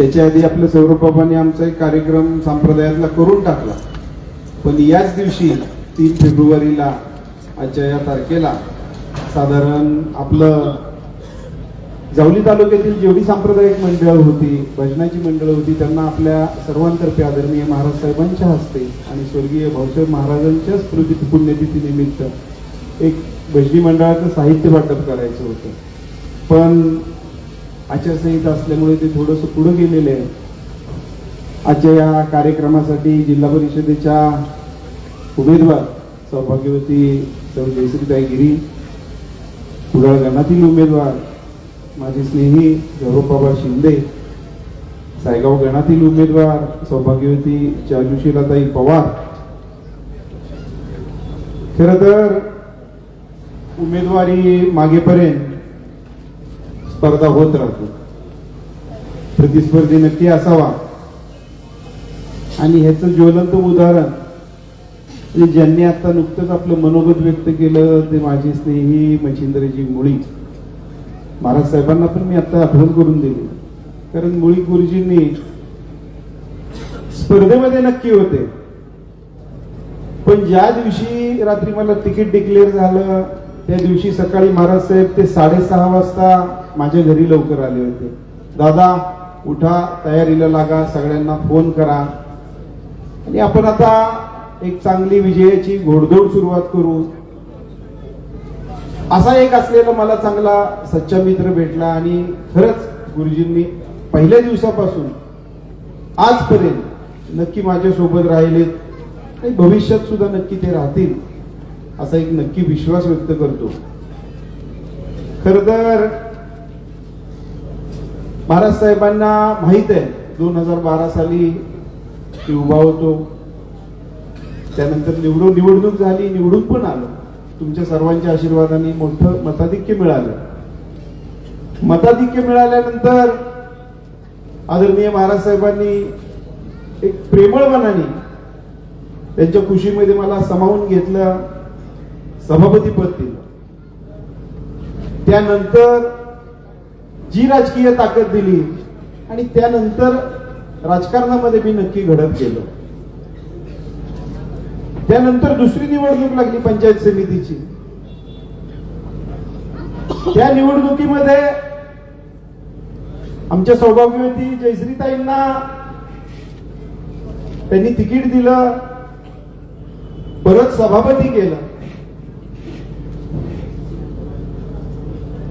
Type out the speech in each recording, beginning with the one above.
त्याच्या आधी आपल्या सौरभबाबांनी आमचा एक कार्यक्रम संप्रदायातला करून टाकला. पण याच दिवशी तीन फेब्रुवारीला आजच्या या तारखेला साधारण आपलं जावली तालुक्यातील जेवढी सांप्रदायिक मंडळं होती भजनाची मंडळं होती त्यांना आपल्या सर्वांतर्फे आदरणीय महाराज साहेबांच्या हस्ते आणि स्वर्गीय भाऊसाहेब महाराजांच्या स्मृती पुण्यतिथीनिमित्त एक भजनी मंडळाचं साहित्य वाटप करायचं होतं. पण आचारसंहिता असल्यामुळे ते थोडंसं पुढं गेलेलं आहे. आजच्या या कार्यक्रमासाठी जिल्हा परिषदेच्या उमेदवार सौभाग्यवती सौ जयश्रीताई गिरी कुडाळ गणातील उमेदवार माझे स्नेही गौरवबाबा शिंदे सायगाव गणातील उमेदवार सौभाग्यवती चारुशीलाताई पवार. खर तर उमेदवारी मागेपर्यंत स्पर्धा होत राहतो. प्रतिस्पर्धी नक्की असावा. आणि ह्याचं ज्वलंत उदाहरण म्हणजे ज्यांनी आता नुकतंच आपलं मनोगत व्यक्त केलं ते माझे स्नेही मच्छिंद्रजी मुळी. महाराज साहेबांना पण मी आता आठवण करून दिली. कारण मुळी गुरुजींनी स्पर्धेमध्ये नक्की होते. पण ज्या दिवशी रात्री मला तिकीट डिक्लेअर झालं त्या दिवशी सकाळी महाराज साहेब ते साडेसहा वाजता माझ्या घरी लवकर आले होते. दादा उठा तयारीला लागा सगळ्यांना फोन करा. आणि आपण आता एक चांगली विजयाची घोडदौड सुरुवात करू. असा एक असलेला मला चांगला सच्चा मित्र भेटला आणि खरंच गुरुजींनी पहिल्या दिवसापासून आजपर्यंत नक्की माझ्या सोबत राहिलेत आणि भविष्यात सुद्धा नक्की ते राहतील असा एक नक्की विश्वास व्यक्त करतो. खर तर महाराज साहेबांना माहीत आहे दोन हजार बारा साली मी उभा होतो. त्यानंतर निवडून निवडणूक झाली निवडून पण आलो. तुमच्या सर्वांच्या आशीर्वादाने मोठं मताधिक्य मिळालं. मताधिक्य मिळाल्यानंतर आदरणीय महाराज साहेबांनी एक प्रेमळपणाने त्यांच्या खुशीमध्ये मला समावून घेतलं सभापती पद दिलं. त्यानंतर जी राजकीय ताकद दिली आणि त्यानंतर राजकारणामध्ये मी नक्की घडत गेलो. त्यानंतर दुसरी निवडणूक लागली पंचायत समितीची. त्या निवडणुकीमध्ये आमच्या सौभाग्यवती जयश्रीताईंना त्यांनी तिकीट दिलं परत सभापती केलं.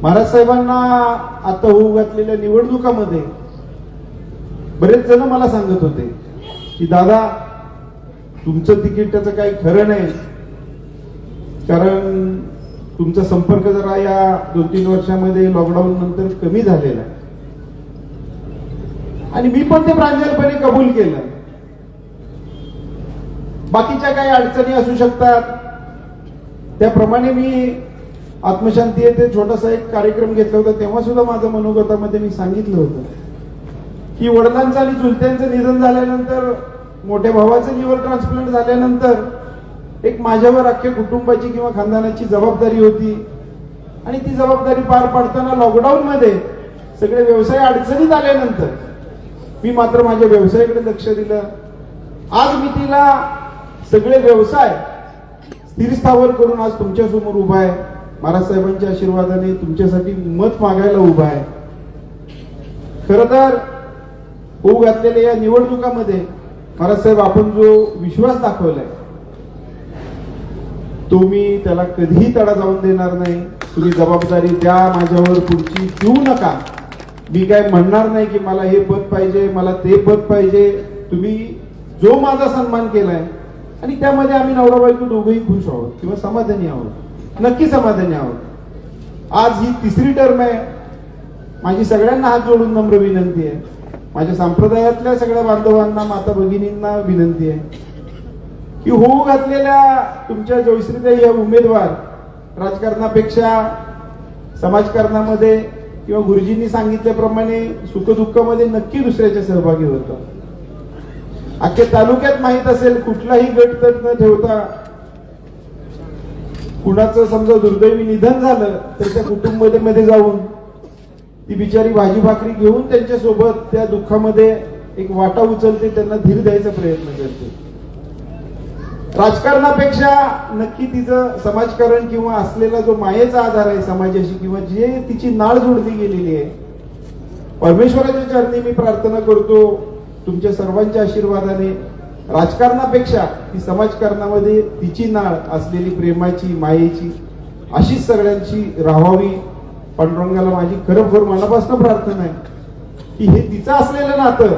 महाराज साहेबांना आता होऊ घातलेल्या निवडणुकामध्ये बरेच जण मला सांगत होते की दादा तुमचं तिकीट त्याचं काही खरं नाही. कारण तुमचा संपर्क जरा या दोन तीन वर्षामध्ये लॉकडाऊन नंतर कमी झालेला आहे. आणि मी पण ते प्रांजलपणे कबूल केलं. बाकीच्या काही अडचणी असू शकतात. त्याप्रमाणे मी आत्मशांती येथे छोटासा एक कार्यक्रम घेतला होता तेव्हा सुद्धा माझं मनोगतामध्ये मी सांगितलं होतं. की वडिलांचं आणि चुलत्यांचं निधन झाल्यानंतर मोठ्या भावाचं लिव्हर ट्रान्सप्लांट झाल्यानंतर एक माझ्यावर अख्ख्या कुटुंबाची किंवा खानदानाची जबाबदारी होती. आणि ती जबाबदारी पार पाडताना लॉकडाऊन मध्ये सगळे व्यवसाय अडचणीत आल्यानंतर मी मात्र माझ्या व्यवसायाकडे लक्ष दिलं. आज मी तिला सगळे व्यवसाय स्थिरस्थावर करून आज तुमच्यासमोर उभा आहे. महाराज साहेबांच्या आशीर्वादाने तुमच्यासाठी मत मागायला उभा आहे. खर तर होऊ घातलेल्या या निवडणुकामध्ये महाराज साहेब आपण जो विश्वास दाखवलाय तो मी त्याला कधीही तडा जाऊन देणार नाही. तुम्ही जबाबदारी द्या माझ्यावर पुढची देऊ नका. मी काय म्हणणार नाही की मला हे पद पाहिजे मला ते पद पाहिजे. तुम्ही जो माझा सन्मान केलाय आणि त्यामध्ये आम्ही नवरा बायको दोघंही खुश आहोत किंवा समाधानी आहोत. नक्की समाधानी आहोत. आज ही तिसरी टर्म आहे. माझी सगळ्यांना हात जोडून नम्र विनंती आहे. माझ्या संप्रदायातल्या सगळ्या बांधवांना माता भगिनींना विनंती आहे की होऊ घातलेल्या तुमच्या जयश्रीताई या उमेदवार राजकारणापेक्षा समाजकारणामध्ये किंवा गुरुजींनी सांगितल्याप्रमाणे सुखदुःखामध्ये नक्की दुसऱ्याच्या सहभागी होतं. अख्ख्या तालुक्यात माहीत असेल कुठलाही गट न ठेवता कुणाचं समजा दुर्दैवी निधन झालं तर त्या कुटुंबमध्ये जाऊन ती बिचारी भाजी भाकरी घेऊन त्यांच्यासोबत त्या दुःखामध्ये एक वाटा उचलते त्यांना धीर द्यायचा प्रयत्न करते. राजकारणापेक्षा नक्की तिचं समाजकारण किंवा असलेला जो मायेचा आधार आहे समाजाशी किंवा जे तिची नाळ जोडली गेलेली आहे परमेश्वराच्या चरणी मी प्रार्थना करतो तुमच्या सर्वांच्या आशीर्वादाने राजकारणापेक्षा ती समाजकारणामध्ये तिची नाळ असलेली प्रेमाची मायेची अशीच सगळ्यांची राहावी. पांडुरंगाला माझी खरोखर मनापासून प्रार्थना आहे की हे तिचं असलेलं नातं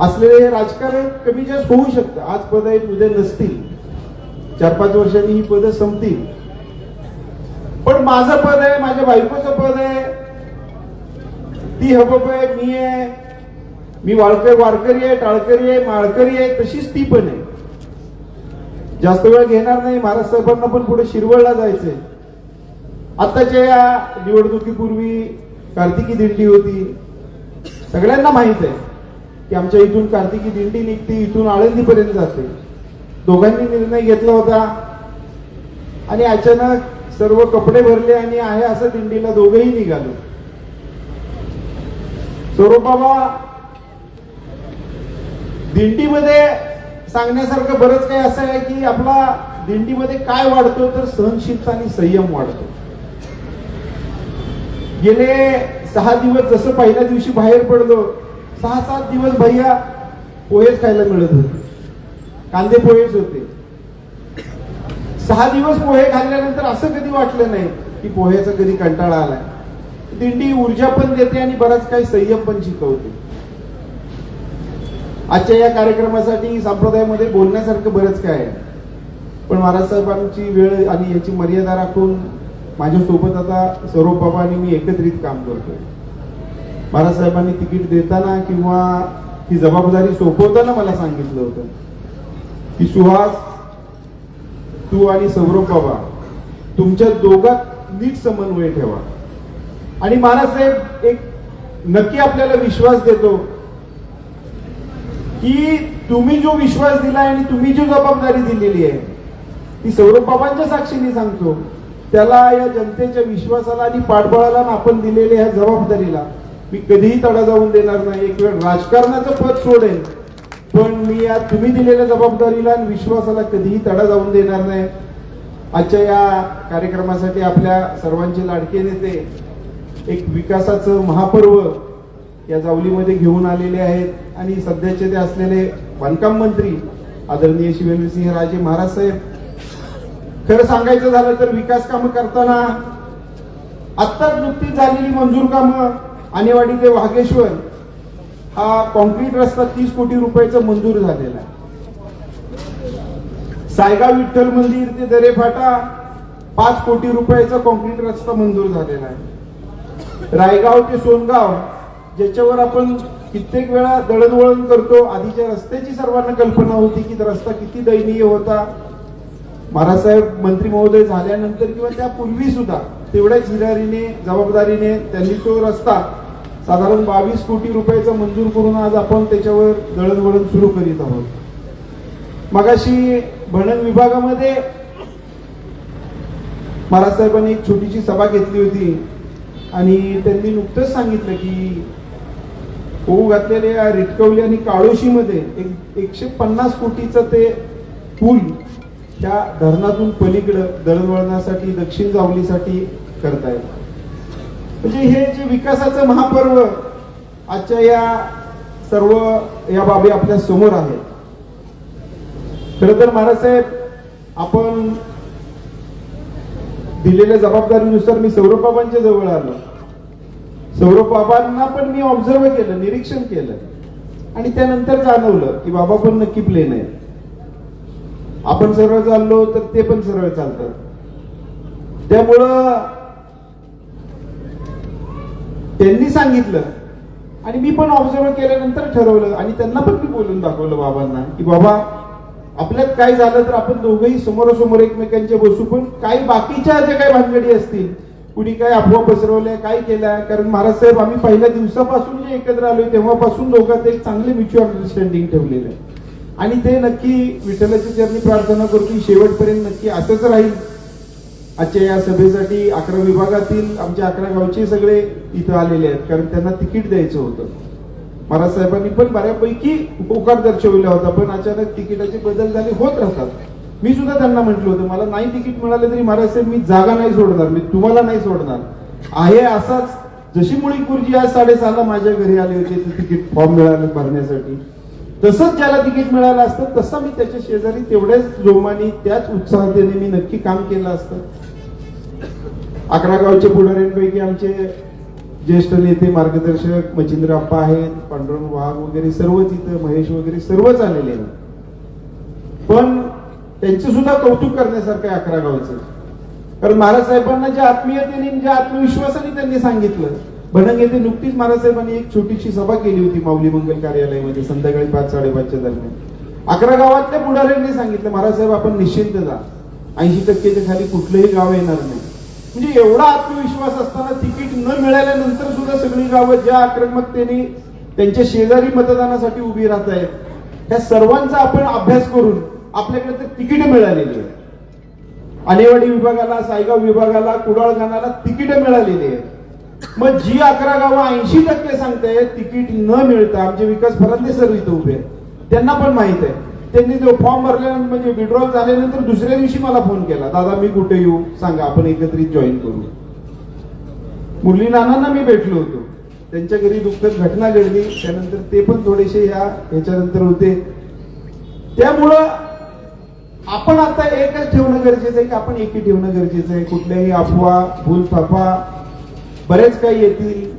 असलेले हे राजकारण कमी जास्त होऊ शकतं. आज पद आहेत उद्या नसतील. चार पाच वर्षांनी ही पदं संपतील. पण माझं पद आहे माझ्या बायकोचं पद आहे. ती हबप आहे मी आहे. मी वाळकर वारकरी आहे टाळकरी आहे माळकरी आहे तशीच ती पण आहे. जास्त वेळ घेणार नाही महाराज साहेबांना पण पुढे शिरवळला जायचंय. आताच्या या निवडणुकीपूर्वी कार्तिकी दिंडी होती. सगळ्यांना माहीत आहे की आमच्या इथून कार्तिकी दिंडी निघते इथून आळंदीपर्यंत जाते. दोघांनी निर्णय घेतला होता. आणि अचानक सर्व कपडे भरले आणि आहे असं दिंडीला दोघेही निघालो. स्वरूप बाबा दिंडीमध्ये सांगण्यासारखं बरंच काही असं आहे की आपला दिंडीमध्ये काय वाढतो तर सहनशीलता आणि संयम वाढतो. गेले सहा दिवस जसं पहिल्या दिवशी बाहेर पडलो सहा सात दिवस भैया पोहेच खायला मिळत होते. कांदे पोहेच होते. सहा दिवस पोहे खाल्ल्यानंतर असं कधी वाटलं नाही की पोह्याचा कधी कंटाळा आलाय. दिंडी ऊर्जा पण देते आणि बराच काही संयम पण शिकवते. आजच्या या कार्यक्रमासाठी संप्रदायामध्ये बोलण्यासारखं बरंच काय आहे. पण महाराज साहेबांची वेळ आणि याची मर्यादा राखून माझ्यासोबत आता स्वरूप बाबा आणि मी एकत्रित काम करतोय. महाराज साहेबांनी तिकीट देताना किंवा ती जबाबदारी सोपवताना मला सांगितलं होतं की सुहास तू आणि सौरभ बाबा तुमच्या दोघात नीट समन्वय ठेवा. आणि महाराज साहेब एक नक्की आपल्याला विश्वास देतो की तुम्ही जो विश्वास दिला आणि तुम्ही जी जबाबदारी दिलेली आहे ती सौरभ बाबांच्या साक्षीने सांगतो. त्याला या जनतेच्या विश्वासाला आणि पाठबळाला आपण दिलेल्या ह्या जबाबदारीला मी कधीही तडा जाऊन देणार नाही. एक वेळ राजकारणाचं पद सोडेल पण मी या तुम्ही दिलेल्या जबाबदारीला आणि विश्वासाला कधीही तडा जाऊन देणार नाही. आजच्या या कार्यक्रमासाठी आपल्या सर्वांचे लाडके नेते एक विकासाचं महापर्व या जावलीमध्ये घेऊन आलेले आहेत. आणि सध्याचे ते असलेले बांधकाम मंत्री आदरणीय शिवेंद्रसिंह राजे महाराज साहेब. खरं सांगायचं झालं तर विकास कामं करताना आत्ताच नुकतीच झालेली मंजूर कामं आणेवाडी ते वाघेश्वर हा कॉन्क्रीट रस्ता तीस कोटी रुपयाचा मंजूर झालेला आहे. सायगाव विठ्ठल मंदिर ते दरे फाटा पाच कोटी रुपयाचा कॉन्क्रीट रस्ता मंजूर झालेला आहे. रायगाव ते सोनगाव ज्याच्यावर आपण कित्येक वेळा दळणवळण करतो आधीच्या रस्त्याची सर्वांना कल्पना होती की रस्ता किती दयनीय होता. महाराजसाहेब मंत्री महोदय झाल्यानंतर किंवा त्यापूर्वी सुद्धा तेवढ्याच हिरारीने जबाबदारीने त्यांनी तो रस्ता साधारण बावीस कोटी रुपयाचा मंजूर करून आज आपण त्याच्यावर दळणवळण सुरू करीत आहोत. मगाशी भणन विभागामध्ये महाराज साहेबांनी एक छोटीशी सभा घेतली होती आणि त्यांनी नुकतंच सांगितलं की होऊ घातलेल्या रिटकवली आणि काळोशीमध्ये एक एकशे पन्नास कोटीचं ते पूल त्या धरणातून पलीकडं दळणवळणासाठी दक्षिण जावलीसाठी करतायत म्हणजे हे जे विकासाचं महापर्व आजच्या या सर्व या बाबी आपल्यासमोर आहेत. खर तर महाराजसाहेब आपण दिलेल्या जबाबदारीनुसार मी सौरभ बाबांच्या जवळ आलो. सौरभ बाबांना पण मी ऑब्झर्व केलं निरीक्षण केलं. आणि त्यानंतर जाणवलं की बाबा पण नक्की प्लेन आहे आपण सरळ चाललो तर ते पण सरळ चालतात. त्यामुळं त्यांनी सांगितलं आणि मी पण ऑब्झर्व केल्यानंतर ठरवलं आणि त्यांना पण मी बोलून दाखवलं बाबांना की बाबा आपल्यात काय झालं तर आपण दोघंही समोरासमोर एकमेकांच्या बसू पण काही बाकीच्या ज्या काही भानगडी असतील कुणी काय अफवा पसरवल्या काय केल्या? कारण महाराज साहेब आम्ही पहिल्या दिवसापासून जे एकत्र आलोय तेव्हापासून दोघांत एक चांगले म्युच्युअल अंडरस्टँडिंग ठेवलेलं आहे. आणि ते नक्की विठ्ठलाची चरणी प्रार्थना करतो शेवटपर्यंत नक्की असंच राहील. आजच्या या सभेसाठी अकरा विभागातील आमच्या अकरा गावचे सगळे इथं आलेले आहेत कारण त्यांना तिकीट द्यायचं होतं. महाराज साहेबांनी पण बऱ्यापैकी होकार दर्शविला होता पण अचानक तिकिटाचे बदल झाले होत राहतात. मी सुद्धा त्यांना म्हटलं होतं मला नाही तिकीट मिळालं तरी महाराज साहेब मी जागा नाही सोडणार मी तुम्हाला नाही सोडणार. आहे असाच जशी मुळी गुरुजी आज साडेसहाला माझ्या घरी आले होते तिकीट फॉर्म मिळाले भरण्यासाठी. तसंच ज्याला तिकीट मिळालं असतं तसा मी त्याच्या शेजारी तेवढ्याच जोमाने त्याच उत्साहतेने मी नक्की काम केलं असतं. अकरा गावचे पुढाऱ्यांपैकी आमचे ज्येष्ठ नेते मार्गदर्शक मचिंद्र अप्पा आहेत पांडुरंग वाघ वगैरे सर्वच इथं महेश वगैरे सर्वच आलेले आहेत. पण त्यांचं सुद्धा कौतुक करण्यासारखं आहे अकरा गावचं. कारण महाराज साहेबांना ज्या आत्मीयतेने ज्या आत्मविश्वासाने त्यांनी सांगितलं भडंग येथे नुकतीच महाराज साहेबांनी एक छोटीशी सभा केली होती माऊली मंगल कार्यालयामध्ये संध्याकाळी पाच साडेपाचच्या दरम्यान. अकरा गावातल्या पुढाऱ्यांनी सांगितलं महाराज साहेब आपण निश्चिंत जा. ऐंशी टक्केच्या खाली कुठलंही गाव येणार नाही. म्हणजे एवढा आत्मविश्वास असताना तिकीट न मिळाल्यानंतर सुद्धा सगळी गावं ज्या आक्रमकतेने त्यांच्या शेजारी मतदानासाठी उभी राहत आहेत त्या सर्वांचा आपण अभ्यास करून आपल्याकडे तर तिकीट मिळालेली आहेत. आलेवाडी विभागाला सायगाव विभागाला कुडाळ गाणाला तिकीट मिळालेली आहेत. मग जी अकरा गावं ऐंशी टक्के सांगताय तिकीट न मिळता आमचे विकास फरांदे सर इथे उभे त्यांना पण माहीत आहे. त्यांनी तो फॉर्म भरल्यानंतर म्हणजे विड्रॉल झाल्यानंतर दुसऱ्या दिवशी मला फोन केला दादा मी कुठे येऊ? सांगा आपण एकत्रित जॉईन करू. मुरली नानांना मी भेटलो होतो. त्यांच्या घरी दुःखद घटना घडली. त्यानंतर ते पण थोडेसे ह्या ह्याच्यानंतर होते. त्यामुळं आपण आता एकच ठेवणं गरजेचं आहे की आपण एकी ठेवणं गरजेचं आहे. कुठल्याही अफवा भूलथापा बरेच काही येतील.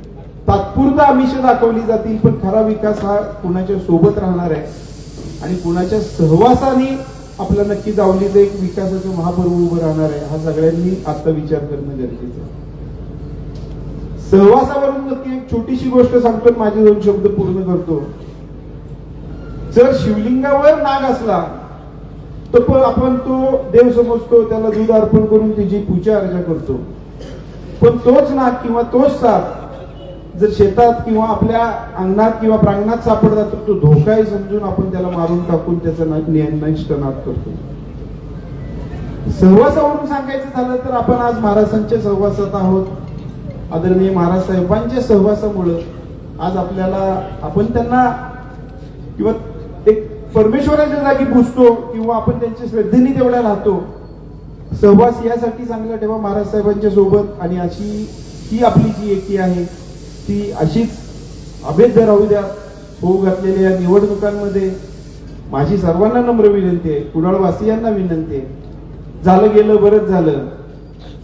तात्पुरता आमिष दाखवली जातील पण खरा विकास हा कुणाच्या सोबत राहणार आहे? आणि कुणाच्या सहवासाने आपला नक्की जावलीचं एक विकासाचं महापर्व उभं राहणार आहे हा सगळ्यांनी आता विचार करणं गरजेचं आहे. सहवासावरून नक्की एक छोटीशी गोष्ट सांगतो माझे दोन शब्द पूर्ण करतो. जर शिवलिंगावर नाग असला तर पण आपण तो देव समजतो त्याला दूध अर्पण करून त्याची पूजा अर्चा करतो. पण तोच नाग किंवा तोच साप जर शेतात किंवा आपल्या अंगणात किंवा प्रांगणात सापडला तर तो धोका समजून आपण त्याला मारून टाकून त्याचा ना- नष्ट नाद करतो. सहवासावरून सांगायचं झालं तर आपण आज महाराजांच्या सहवासात आहोत. आदरणीय महाराज साहेबांच्या सहवासामुळं आज आपल्याला आपण त्यांना किंवा परमेश्वराच्या जागी पुजतो किंवा आपण त्यांच्या श्रद्धेने तेवढ्या राहतो. सहवास यासाठी चांगला ठेवा महाराज साहेबांच्या सोबत आणि अशी ही आपली जी एकी आहे ती अशीच अभेद्य राहू द्या होऊ घातलेल्या या निवडणुकांमध्ये माझी सर्वांना नम्र विनंती आहे कुडाळवासियांना विनंती आहे. झालं गेलं बरंच झालं.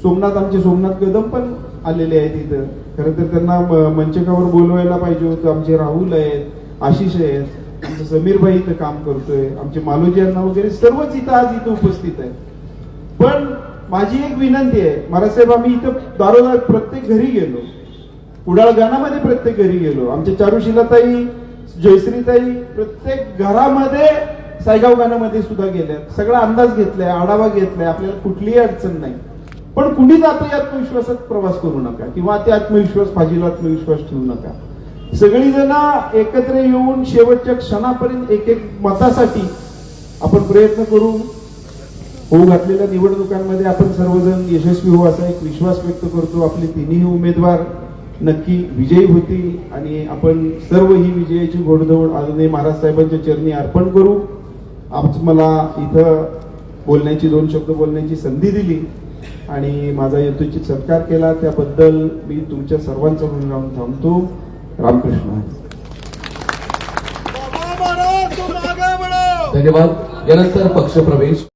सोमनाथ आमचे सोमनाथ कदम पण आलेले आहेत इथं. खरं तर त्यांना म- मंचकावर बोलवायला पाहिजे होतं आमचे राहुल आहेत आशिष आहेत. आमचं समीरबाई इथं काम करतोय आमचे मालोजी यांना वगैरे सर्वच इथं आज इथं उपस्थित आहे पण माझी एक विनंती आहे महाराजसाहेब आम्ही इथं दारोदार प्रत्येक घरी गेलो. कुडाळ गाणामध्ये प्रत्येक घरी गेलो. आमच्या चारुशिलाताई जयश्रीताई प्रत्येक घरामध्ये सायगाव गाण्यामध्ये सुद्धा गेल्यात. सगळा अंदाज घेतलाय आढावा घेतलाय आपल्याला कुठलीही अडचण नाही. पण कुणीच आता आत्मविश्वासात प्रवास करू नका किंवा ते आत्मविश्वास फाजील आत्मविश्वास ठेवू नका. सगळी जण एकत्र येऊन शेवटच्या क्षणापर्यंत एक एक मतासाठी आपण प्रयत्न करू. होऊ घातलेल्या निवडणुकांमध्ये आपण सर्वजण यशस्वी होऊ असा एक विश्वास व्यक्त करतो. आपले तिन्ही उमेदवार नक्की विजयी होतील आणि आपण सर्व ही विजयाची घोडदौड आदरणीय महाराज साहेबांच्या चरणी अर्पण करू. आज मला इथं बोलण्याची दोन शब्द बोलण्याची संधी दिली आणि माझा यथोचित सत्कार केला. त्याबद्दल मी तुमच्या सर्वांचा म्हणून राहून थांबतो. रामकृष्ण. धन्यवाद. यानंतर पक्षप्रवेश